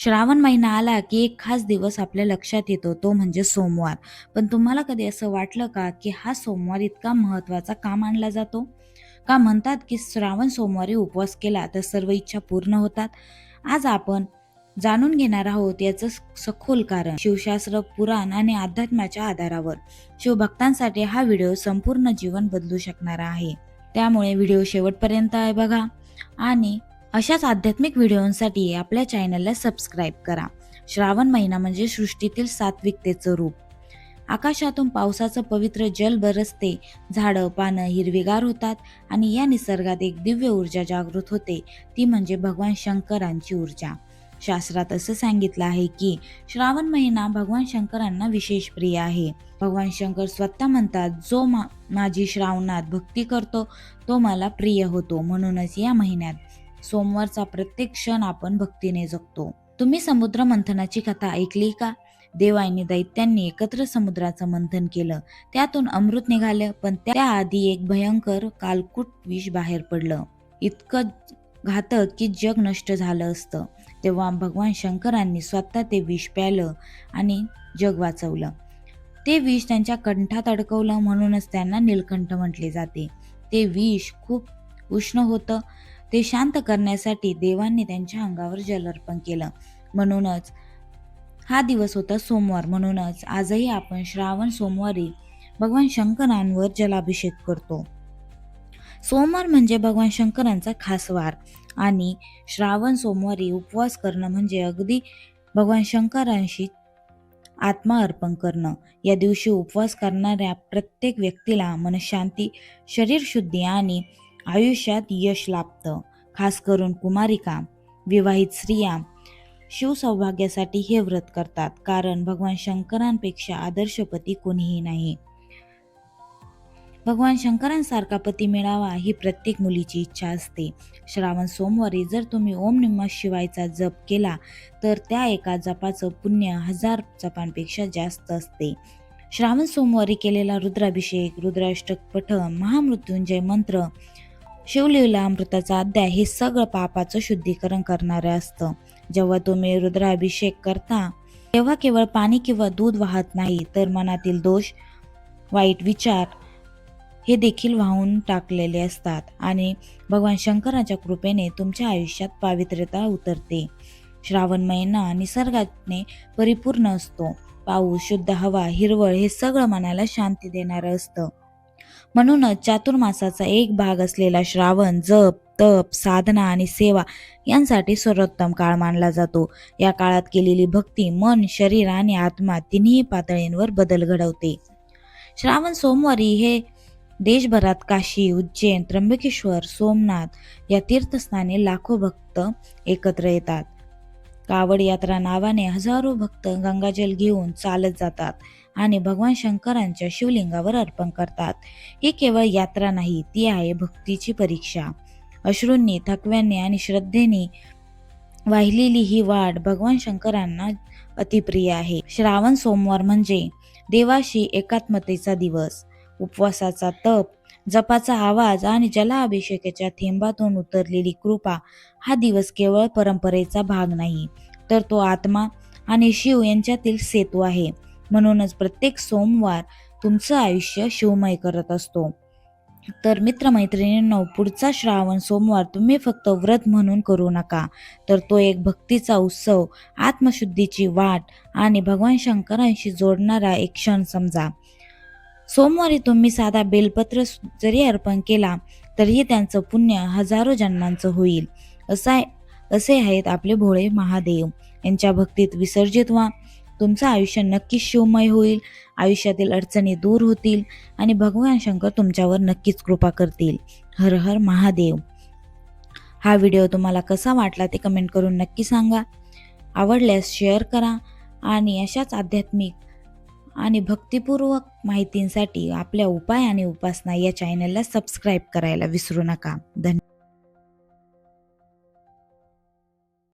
श्रावण महिना आला की एक खास दिवस आपल्या लक्षात येतो तो म्हणजे सोमवार. पण तुम्हाला कधी असं वाटलं का की हा सोमवार इतका महत्त्वाचा का मानला जातो? का म्हणतात की श्रावण सोमवारी उपवास केला तर सर्व इच्छा पूर्ण होतात? आज आपण जाणून घेणार आहोत याचं सखोल कारण शिवशास्त्र पुराण आणि अध्यात्माच्या आधारावर. शिवभक्तांसाठी हा व्हिडिओ संपूर्ण जीवन बदलू शकणारा आहे. त्यामुळे व्हिडिओ शेवटपर्यंत आहे बघा. आणि अशाच आध्यात्मिक व्हिडिओंसाठी आपल्या चॅनलला सबस्क्राईब करा. श्रावण महिना म्हणजे सृष्टीतील सात्विकतेचं रूप. आकाशातून पावसाचं पवित्र जल बरसते झाडं पानं हिरवीगार होतात आणि या निसर्गात एक दिव्य ऊर्जा जागृत होते ती म्हणजे भगवान शंकरांची ऊर्जा. शास्त्रात असं सांगितलं आहे की श्रावण महिना भगवान शंकरांना विशेष प्रिय आहे. भगवान शंकर स्वतः म्हणतात जो मा माझी श्रावणात भक्ती करतो तो मला प्रिय होतो. म्हणूनच या महिन्यात सोमवारचा प्रत्येक क्षण आपण भक्तीने जगतो. तुम्ही समुद्र मंथनाची कथा ऐकली का? देव आणि दैत्यांनी एकत्र समुद्राचं मंथन केलं. त्यातून अमृत निघालं पण त्याआधी एक भयंकर कालकुट विष बाहेर पडलं. इतकं घातक की जग नष्ट झालं असतं. तेव्हा भगवान शंकरांनी स्वतः ते विष प्यालं आणि जग वाचवलं. ते विष त्यांच्या कंठात अडकवलं म्हणूनच त्यांना नीलकंठ म्हटले जाते. ते विष खूप उष्ण होतं ते शांत करण्यासाठी देवांनी त्यांच्या अंगावर जल अर्पण केलं. म्हणूनच हा दिवस होता सोमवार. म्हणूनच आजही आपण श्रावण सोमवारी भगवान शंकरांवर जलाभिषेक करतो. सोमवार म्हणजे भगवान शंकरांचा खास वार आणि श्रावण सोमवारी उपवास करणं म्हणजे अगदी भगवान शंकरांशी आत्मा अर्पण करणं. या दिवशी उपवास करणाऱ्या प्रत्येक व्यक्तीला मनशांती शरीर शुद्धी आणि आयुष्यात यश लाभतं. खास करून कुमारिका विवाहित स्त्रिया शिवसौभाग्यासाठी हे व्रत करतात. कारण भगवान शंकरांपेक्षा आदर्श पती कोणीही नाही. भगवान शंकरांसारखा पती मिळावा ही प्रत्येक मुलीची इच्छा असते. श्रावण सोमवारी जर तुम्ही ओम निम शिवायचा जप केला तर त्या एका जपाचं पुण्य हजार जपांपेक्षा जास्त असते. श्रावण सोमवारी केलेला रुद्राभिषेक रुद्राष्टक पठण महामृत्युंजय मंत्र शिवलीला अमृताचा अध्याय हे सगळं पापाचं शुद्धीकरण करणारं असतं. जेव्हा तुम्ही रुद्राभिषेक करता तेव्हा केवळ पाणी किंवा दूध वाहत नाही तर मनातील दोष वाईट विचार हे देखील वाहून टाकलेले असतात आणि भगवान शंकराच्या कृपेने तुमच्या आयुष्यात पावित्र्यता उतरते. श्रावण महिना निसर्गाने परिपूर्ण असतो. पाऊस शुद्ध हवा हिरवळ हे सगळं मनाला शांती देणारं असतं. म्हणूनच चातुर्मासाचा एक भाग असलेला श्रावण जप तप साधना आणि सेवा यांसाठी सर्वोत्तम काळ मानला जातो. या काळात केलेली भक्ती मन शरीर आणि आत्मा तिन्ही पातळींवर बदल घडवते. श्रावण सोमवारी हे देशभरात काशी उज्जैन त्र्यंबकेश्वर सोमनाथ या तीर्थस्थानी लाखो भक्त एकत्र येतात. कावड यात्रा नावाने हजारो भक्त गंगाजल घेऊन चालत जातात आणि भगवान शंकरांच्या शिवलिंगावर अर्पण करतात. ही केवळ यात्रा नाही ती आहे भक्तीची परीक्षा. अश्रूंनी थकव्यांनी आणि श्रद्धेने वाहिलेली ही वाट भगवान शंकरांना अतिप्रिय आहे. श्रावण सोमवार म्हणजे देवाशी एकात्मतेचा दिवस. उपवासाचा तप जपाचा आवाज आणि जलाभिषेकाच्या थेंबातून उतरलेली कृपा हा दिवस केवळ परंपरेचा भाग नाही तर तो आत्मा आणि शिव यांच्यातील सेतू आहे. म्हणूनच प्रत्येक सोमवार तुमचं आयुष्य शिवमय करत असतो. तर मित्रमैत्रिणींनो पुढचा श्रावण सोमवार तुम्ही फक्त व्रत म्हणून करू नका तर तो एक भक्तीचा उत्सव आत्मशुद्धीची वाट आणि भगवान शंकरांशी जोडणारा एक क्षण समजा. सोमवारी तुम्ही साधा बेलपत्र जरी अर्पण केला तरीही त्यांचं पुण्य हजारो जन्मांचं होईल. असा असे आहेत आपले भोळे महादेव. यांच्या भक्तीत विसर्जित व्हा. तुमचं आयुष्य नक्कीच शिवमय होईल. आयुष्यातील अडचणी दूर होतील आणि भगवान शंकर तुमच्यावर नक्कीच कृपा करतील. हर हर महादेव. हा व्हिडिओ तुम्हाला कसा वाटला ते कमेंट करून नक्की सांगा. आवडल्यास शेअर करा आणि अशाच आध्यात्मिक आणि भक्तिपूर्वक माहितींसाठी आपल्या उपाय आणि उपासना या चॅनलला सबस्क्राईब करायला विसरू नका. धन्यवाद